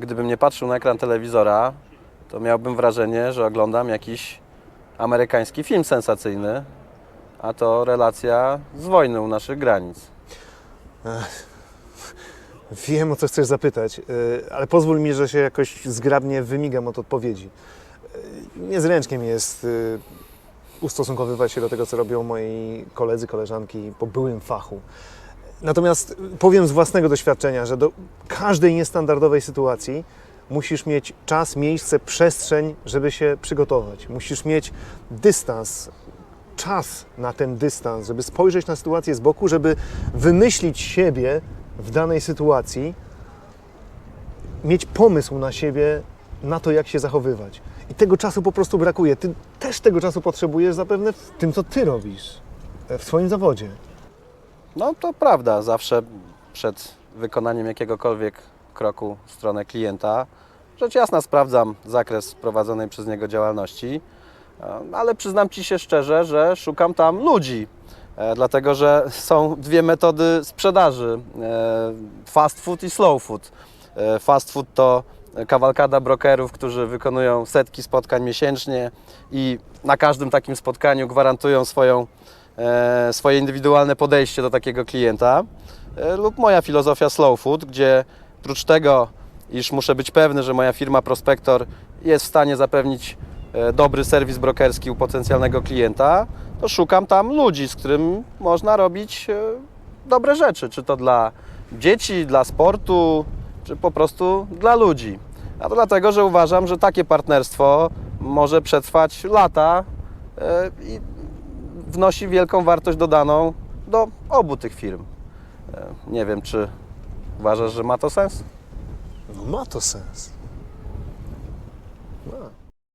gdybym nie patrzył na ekran telewizora, to miałbym wrażenie, że oglądam jakiś amerykański film sensacyjny, a to relacja z wojny u naszych granic. Wiem, o co chcesz zapytać, yy, ale pozwól mi, że się jakoś zgrabnie wymigam od odpowiedzi. Yy, Niezręcznie mi jest yy, ustosunkowywać się do tego, co robią moi koledzy, koleżanki po byłym fachu. Natomiast powiem z własnego doświadczenia, że do każdej niestandardowej sytuacji musisz mieć czas, miejsce, przestrzeń, żeby się przygotować. Musisz mieć dystans, czas na ten dystans, żeby spojrzeć na sytuację z boku, żeby wymyślić siebie w danej sytuacji, mieć pomysł na siebie, na to, jak się zachowywać. I tego czasu po prostu brakuje. Ty też tego czasu potrzebujesz zapewne w tym, co ty robisz, e, w swoim zawodzie. No to prawda, zawsze przed wykonaniem jakiegokolwiek kroku w stronę klienta, rzecz jasna sprawdzam zakres prowadzonej przez niego działalności, e, ale przyznam Ci się szczerze, że szukam tam ludzi, e, dlatego że są dwie metody sprzedaży, e, fast food i slow food. Fast food to kawalkada brokerów, którzy wykonują setki spotkań miesięcznie i na każdym takim spotkaniu gwarantują swoją swoje indywidualne podejście do takiego klienta, e, lub moja filozofia slow food, gdzie prócz tego, iż muszę być pewny, że moja firma Prospektor jest w stanie zapewnić e, dobry serwis brokerski u potencjalnego klienta, to szukam tam ludzi, z którym można robić e, dobre rzeczy, czy to dla dzieci, dla sportu, czy po prostu dla ludzi. A to dlatego, że uważam, że takie partnerstwo może przetrwać lata e, i wnosi wielką wartość dodaną do obu tych firm. E, Nie wiem, czy uważasz, że ma to sens? No ma to sens. Ma.